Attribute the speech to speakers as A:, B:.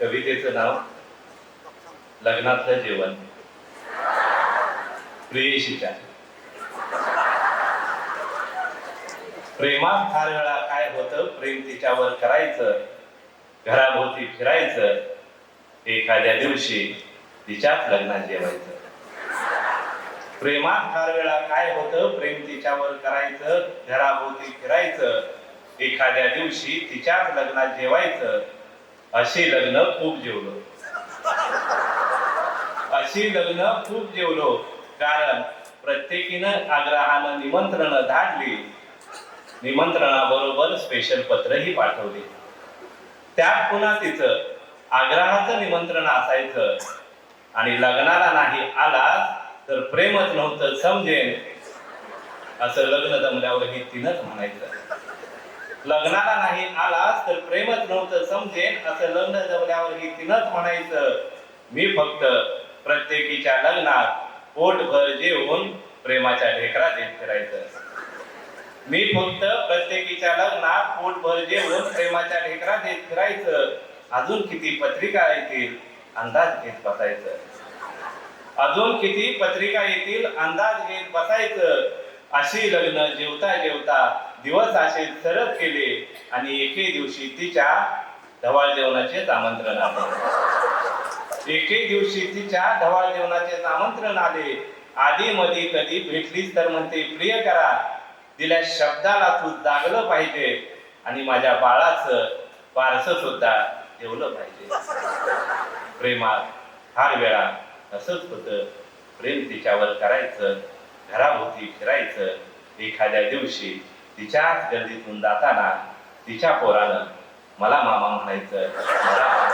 A: कवितेचं नाव लग्नातलं जेवण. प्रेयशीच्या प्रेमात फार वेळा काय होतं? प्रेम तिच्यावर करायचं. घराभोवती फिरायचं. एखाद्या दिवशी तिच्याच लग्नात जेवायचं. प्रेमात फार वेळा काय होतं? प्रेम तिच्यावर करायचं. घराभोवती फिरायचं. एखाद्या दिवशी तिच्याच लग्नात जेवायचं. अशी लग्न खूप जेवलो. अशी लग्न खूप जेवलो कारण प्रत्येकीनं आग्रहानं निमंत्रण धाडली. निमंत्रणाबरोबर स्पेशल पत्रही पाठवले. त्यात पुन्हा तिचं आग्रहाचं निमंत्रण असायचं आणि लग्नाला नाही आलास तर प्रेमच नव्हतं समजेन. असं लग्न जमल्यावरही तिनंच म्हणायचं. लग्नाला नाही आलास तर प्रेमच नव्हतं समजेन? असं लग्न जमल्यावरही तिनंच म्हणायचं. मी फक्त प्रत्येकीच्या लग्नात पोटभर जेवून प्रेमाच्या ढेकरात येत फिरायचं. मी फक्त प्रत्येकीच्या लग्नात पोटभर जेवून प्रेमाच्या ढेकरात येत फिरायचं. अजून किती पत्रिका येतील? अंदाज घेत बसायचं. अजून किती पत्रिका येतील? अंदाज घेत बसायचं. अशी लग्न जेवता जेवता दिवस असे सरत केले आणि एके दिवशी तिच्या धवाळ जेवणाचे आमंत्रण आले. एके दिवशी तिच्या धवाळ जेवणाचे आमंत्रण आले. आधी मध्ये कधी भेटलीच तर म्हणते प्रिय करा दिल्या शब्दाला तू जागलं पाहिजे आणि माझ्या बाळाचं वारस सुद्धा ठेवलं पाहिजे. प्रेमात फार वेळा असंच होतं. प्रेम तिच्यावर करायचं घराभोवती फिरायचं एखाद्या दिवशी तिच्याच गर्दीतून जाताना तिच्या पोरानं मला मामा म्हणायचं मला